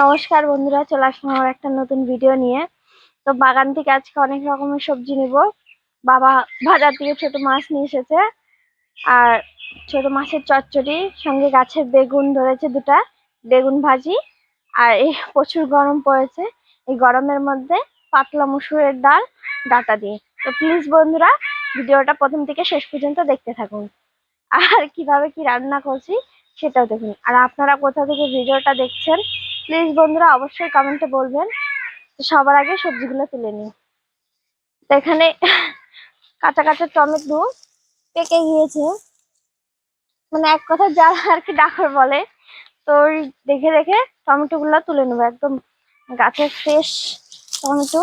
নমস্কার বন্ধুরা, চলে আসলাম আমার একটা নতুন ভিডিও নিয়ে। তো বাগান থেকে আজকে অনেক রকমের সবজি নিব। বাবা বাজার থেকে ছোট মাছ নিয়ে এসেছে। আর ছোট মাছের চচ্চড়ি, সঙ্গে গাছের বেগুন ধরেছে দুটা, বেগুন ভাজি, আর এই প্রচুর গরম পড়েছে। এই গরমের মধ্যে পাতলা মুসুরের ডাল, ডাটা দিয়ে। তো প্লিজ বন্ধুরা, ভিডিওটা প্রথম থেকে শেষ পর্যন্ত দেখতে থাকুন। আর কীভাবে কি রান্না করছি, সেটাও দেখুন। আর আপনারা কোথা থেকে ভিডিওটা দেখছেন প্লিজ বন্ধুরা, অবশ্যই কমেন্টে বলবেন সবার আগে সবজিগুলো তুলে নিই এখানে কাঁচা কাঁচা টমেটো পেকে গিয়েছে। মানে এক কথা যা আর কি ডাকর বলে, তো দেখে দেখে টমেটো গুলো তুলে নেব। একদম গাছের ফ্রেশ টমেটো।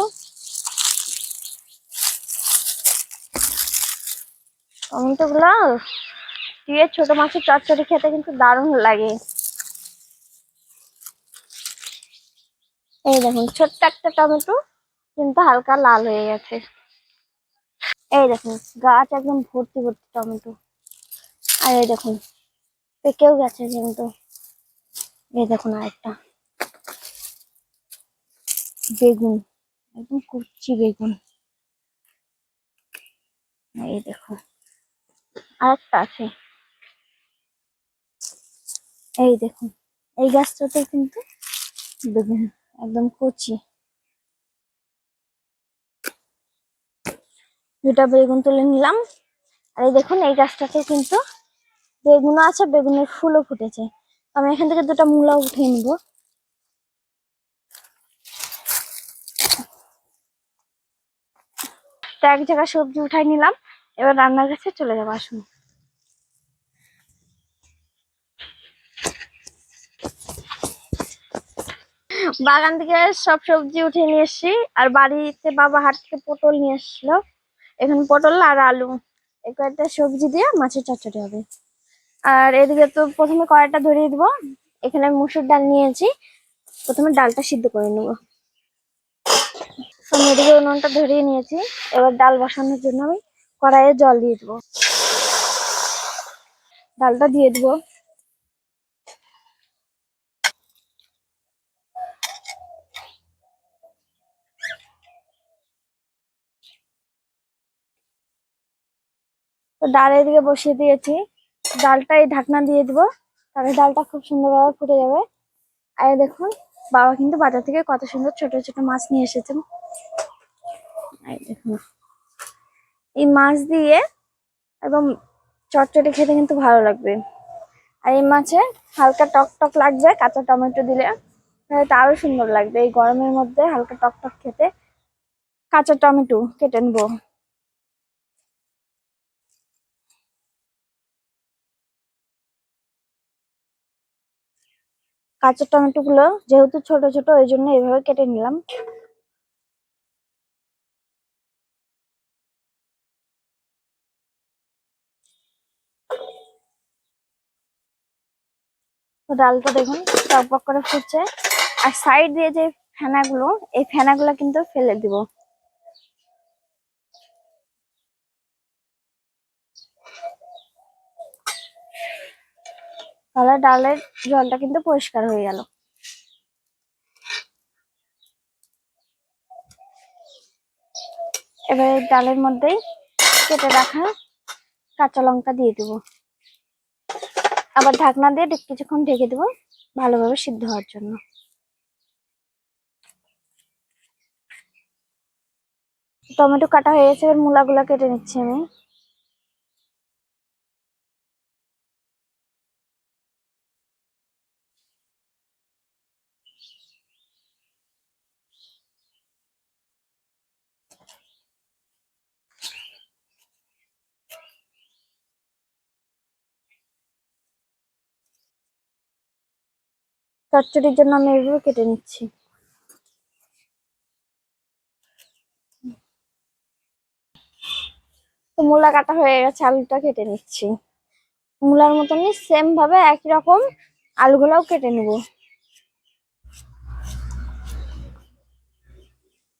টমেটো গুলো দিয়ে ছোট মাছের চচ্চড়ি খেতে কিন্তু দারুণ লাগে। এই দেখুন, ছোট্ট একটা টমেটো, কিন্তু হালকা লাল হয়ে গেছে। এই দেখুন, গাছ একদম ভর্তি ভর্তি টমেটো। আর এই দেখুন, পেকেও গেছে কিন্তু। এই দেখুন আরেকটা। বেগুন, একদম কুচি বেগুন। এই দেখুন, আরেকটা আছে। এই দেখুন, এই গাছটাতে কিন্তু বেগুন। একদম কচি। দুটা বেগুন তুলে নিলাম। আর এই দেখুন, এই গাছটাতে কিন্তু বেগুনও আছে, বেগুনের ফুলও ফুটেছে। আমি এখান থেকে দুটো মূলা উঠিয়ে নিব। এক জায়গায় সবজি উঠাই নিলাম। এবার রান্নার কাছে চলে যাব, আসুন। বাগান থেকে সব সবজি উঠে নিয়ে এসছি। আর বাড়িতে বাবা হাট থেকে পটল নিয়ে এসছিল। এখানে পটল আর আলু। এই কয়েকটা সবজি দিয়ে মাছের চচ্চড়ি হবে। আর এদিকে তো প্রথমে কড়াইটা ধরিয়ে দিব। এখানে মুসুর ডাল নিয়েছি প্রথমে ডালটা সিদ্ধ করে নেব। আমি এদিকে উনুনটা ধরিয়ে নিয়েছি। এবার ডাল বসানোর জন্য আমি কড়াইয়ে জল দিয়ে দেবো। ডালটা দিয়ে দেবো। তো ডাল এদিকে বসিয়ে দিয়েছি। ডালটা এই ঢাকনা দিয়ে দিব, তাহলে ডালটা খুব সুন্দরভাবে ফুটে যাবে। আর দেখুন, বাবা কিন্তু বাজার থেকে কত সুন্দর ছোট ছোট মাছ নিয়ে এসেছেন। দেখুন, এই মাছ দিয়ে একদম চটচটে খেতে কিন্তু ভালো লাগবে। আর এই মাছে হালকা টক টক লাগবে, কাঁচা টমেটো দিলে তো আরও সুন্দর লাগবে। এই গরমের মধ্যে হালকা টক টক খেতে কাঁচা টমেটো কেটে নেব। কাঁচা টমেটো গুলো যেহেতু ছোট ছোট, ওই জন্য এইভাবে কেটে নিলাম। ডালটা দেখুন, টকবক করে ফুটছে। আর সাইড দিয়ে যে ফেনাগুলো, এই ফেনাগুলো কিন্তু ফেলে দিব। তাহলে ডালের জলটা কিন্তু পরিষ্কার হয়ে গেল। এবারে ডালের মধ্যেই কেটে রাখা কাঁচা লঙ্কা দিয়ে দেবো। আবার ঢাকনা দিয়ে কিছুক্ষণ ঢেকে দেবো ভালোভাবে সিদ্ধ হওয়ার জন্য। টমেটো কাটা হয়ে গেছে, এবার মূলাগুলো কেটে নিচ্ছি আমি। চচ্চড়ির জন্য আমি এভাবে কেটে নিচ্ছি। তো মূলা কাটা হয়ে গেছে, আলুটা কেটে নিচ্ছি। মূলার মতনই সেম ভাবে একই রকম আলুগুলাও কেটে নেব।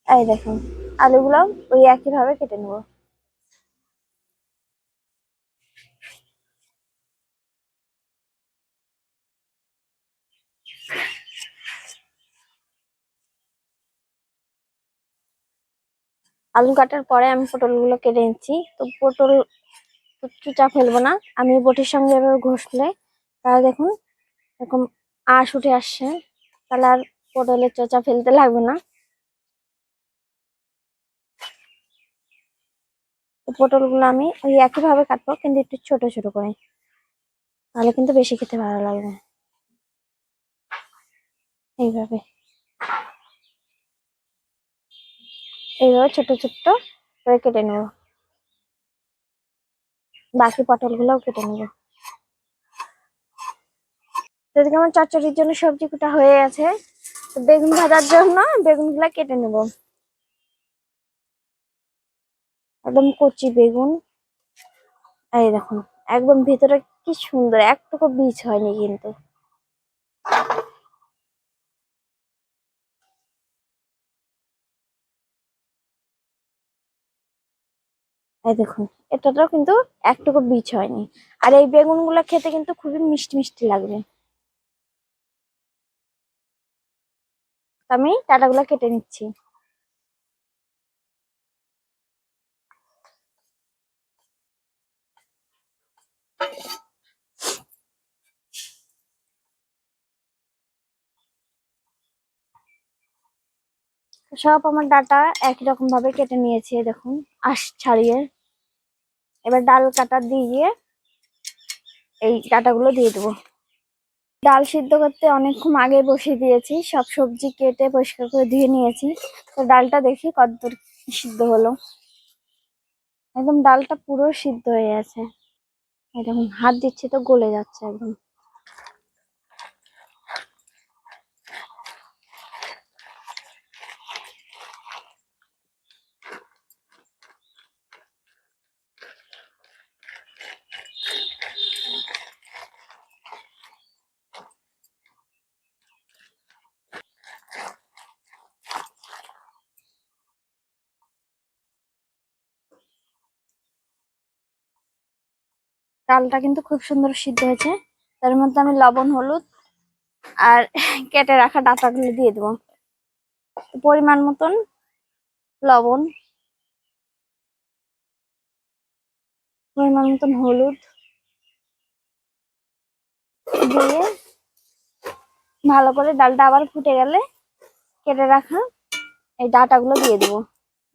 এই দেখুন আলুগুলো ওই একই ভাবে কেটে নেব। আলু কাটার পরে আমি পটলগুলো কেটে নিচ্ছি। তো পটল চুচা ফেলব না, আমি বটির সঙ্গে এবার ঘষলে তাহলে দেখুন এরকম আঁশ উঠে আসছে। তাহলে আর পটলের চোচা ফেলতে লাগবে না। পটলগুলো আমি ওই একইভাবে কাটবো, কিন্তু একটু ছোট ছোট করে। তাহলে কিন্তু বেশি খেতে ভালো লাগবে। এইভাবে। এইভাবে ছোট ছোট্ট করে কেটে নেব। বাকি পটল পটলগুলোও কেটে নেব। এদিকে আমার চচ্চড়ির জন্য সবজি কুটা হয়ে গেছে তো বেগুন ভাজার জন্য বেগুনগুলো কেটে নেব। একদম কচি বেগুন। এই দেখুন, একদম ভিতরে কি সুন্দর, একটুকু বীজ হয়নি কিন্তু। এই দেখুন এটাটাও কিন্তু একটুকু বীজ হয়নি। আর এই বেগুনগুলো খেতে কিন্তু খুবই মিষ্টি মিষ্টি লাগবে। আমি ডাটাগুলো কেটে নিচ্ছি। সব আমার ডাটা একই রকম ভাবে কেটে নিয়েছে, দেখুন, আশ ছাড়িয়ে। এবার ডাল কাটা দিয়ে এই ডাটাগুলো দিয়ে দেবো। ডাল সিদ্ধ করতে অনেকক্ষণ আগে বসিয়ে দিয়েছি, সব সবজি কেটে পরিষ্কার করে ধুয়ে নিয়েছি। তো ডালটা দেখি কতদূর সিদ্ধ হলো। একদম ডালটা পুরো সিদ্ধ হয়ে আছে এরকম হাত দিচ্ছে তো গলে যাচ্ছে একদম। ডালটা কিন্তু খুব সুন্দর সিদ্ধ হয়েছে। তার মধ্যে আমি লবণ, হলুদ আর কেটে রাখা ডাটাগুলো দিয়ে দেবো। পরিমাণ মতন লবণ, পরিমাণ মতন হলুদ দিয়ে ভালো করে ডালটা আবার ফুটে গেলে কেটে রাখা এই ডাটাগুলো দিয়ে দেবো।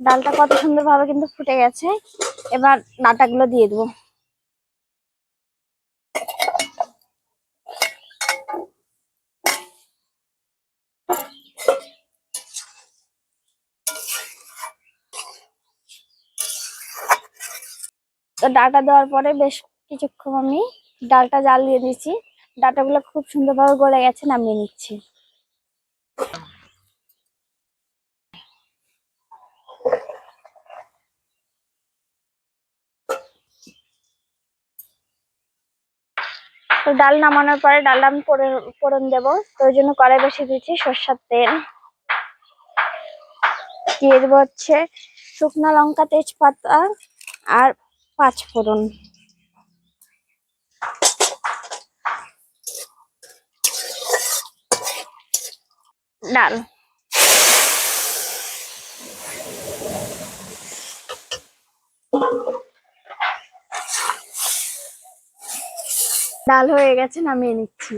ডালটা কত সুন্দর ভাবে কিন্তু ফুটে গেছে। এবার ডাটাগুলো দিয়ে দেবো। তো ডাটা দেওয়ার পরে বেশ কিছুক্ষণ আমি ডালটা জাল দিয়ে দিয়েছি। ডাটাগুলো খুব সুন্দরভাবে গলে গেছে, নামিয়ে নিচ্ছি। তো ডাল নামানোর পরে ডালটা আমি ফোড়ন দেবো। তো ওই জন্য কড়াই বসিয়ে দিয়েছি সর্ষার তেল। দিয়ে দেবো হচ্ছে শুকনো লঙ্কা তেজপাতা আর পাঁচ ফোড়ন। ডাল। ডাল হয়ে গেছে নামিয়ে নিচ্ছি।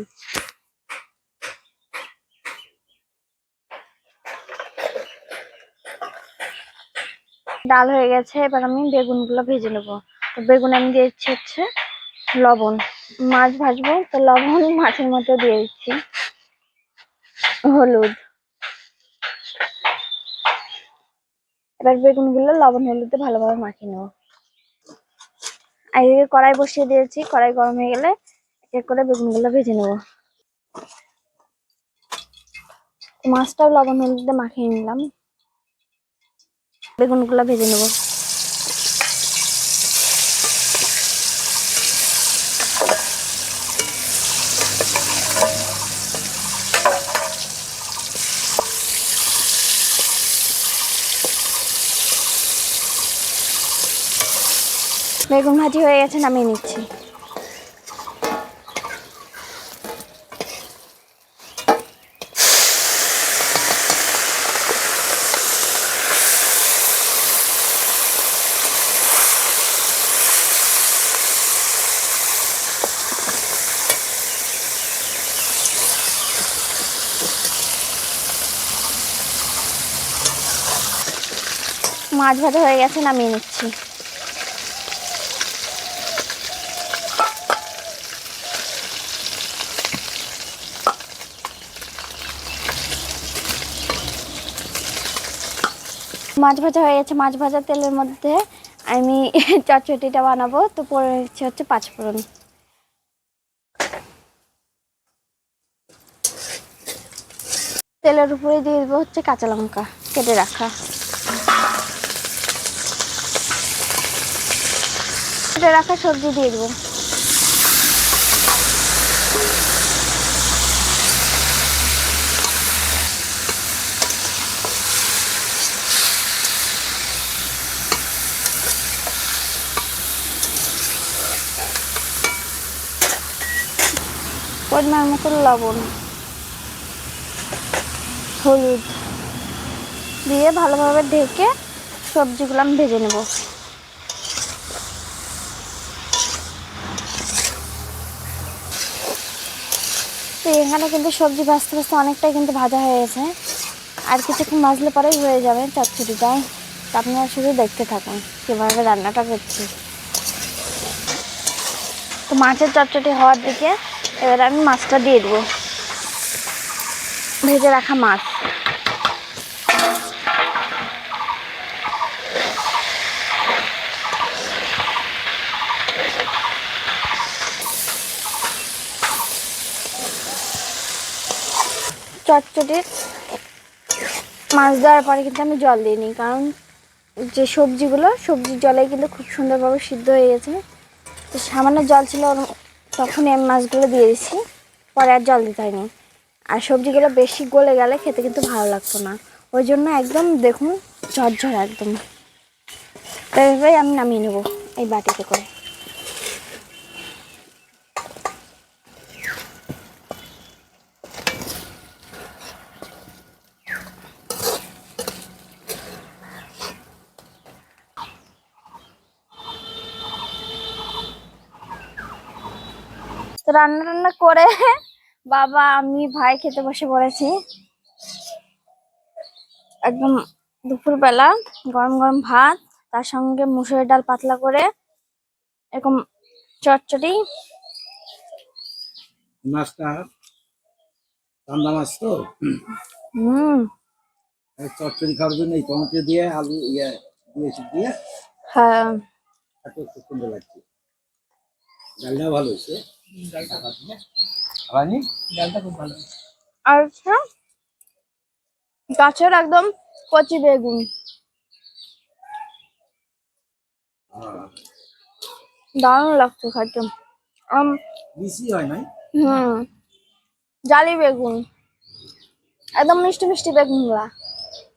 ডাল হয়ে গেছে, এবার আমি বেগুনগুলো ভেজে নেব। তো বেগুন আমি দিয়েছি হচ্ছে লবণ। মাছ ভাজবো, তো লবণ মাছের মধ্যে দিয়ে দিচ্ছি। হলুদ। এবার বেগুনগুলো লবণ হলুদে ভালোভাবে মাখিয়ে নেব। এদিকে কড়াই বসিয়ে দিয়েছি, কড়াই গরম হয়ে গেলে এক এক করে বেগুনগুলো ভেজে নেব। মাছটাও লবণ হলুদে মাখিয়ে নিলাম। বেগুনগুলো ভেজে নেব। বেগুন ভাজি হয়ে গেছে নামিয়ে নিচ্ছি। মাছ ভাজা হয়ে গেছে, নামিয়ে নিচ্ছি। মাছ ভাজা হয়ে গেছে, মাছ ভাজা তেলের মধ্যে আমি চটচটিটা বানাবো। তো পরে হচ্ছে পাঁচফোড়ন তেলের উপরে দিয়ে দেবো হচ্ছে কাঁচা লঙ্কা, কেটে রাখা। কেটে রাখা সবজি দিয়ে দেবো। পরিমাণ মতো লবণ, হলুদ দিয়ে ভালোভাবে ঢেকে সবজিগুলো আমি ভেজে নেব। তো এখানে কিন্তু সবজি ভাজতে ভাজতে অনেকটাই কিন্তু ভাজা হয়ে গেছে। আর কিছুক্ষণ ভাজলে পরেই হয়ে যাবে চচ্চড়িটাই তো আপনারা শুধু দেখতে থাকুন কীভাবে রান্নাটা করছি। তো মাছের চচ্চড়ি হওয়ার দিকে এবার আমি মাছটা দিয়ে দেবো। ভেজে রাখা মাছ। চটচটির মাছ দেওয়ার পরে কিন্তু আমি জল দিইনি কারণ যে সবজিগুলো সবজির জলে কিন্তু খুব সুন্দরভাবে সিদ্ধ হয়ে গেছে। তো সামান্য জল ছিল তখনই আমি মাছগুলো দিয়ে দিচ্ছি পরে আর জল দিতে হয়নি। আর সবজিগুলো বেশি গলে গেলে খেতে কিন্তু ভালো লাগতো না। ওই জন্য একদম দেখুন ঝরঝর একদম। তো এইভাবেই আমি নামিয়ে নেব এই বাটিতে করে। রান্না টান্না করে বাবা আমি ভাই খেতে বসে পড়েছি। একদম দুপুরবেলা গরম গরম ভাত তার সঙ্গে মুসুরের ডাল পাতলা করে এরকম চটচটি। মাছটা মাছ তো? হুম। এই খাওয়ার জন্য এই টমেটো দিয়ে আলু ইয়ে দিয়ে হ্যাঁ। এত সুন্দর লাগছে ডালটা ভালো হয়েছে। আর হচ্ছে গাছের একদম কচি বেগুন। দারুণ লাগছে খাইতে আম বেশি হয় নাই? হুম। জালি বেগুন। একদম মিষ্টি মিষ্টি বেগুনগুলা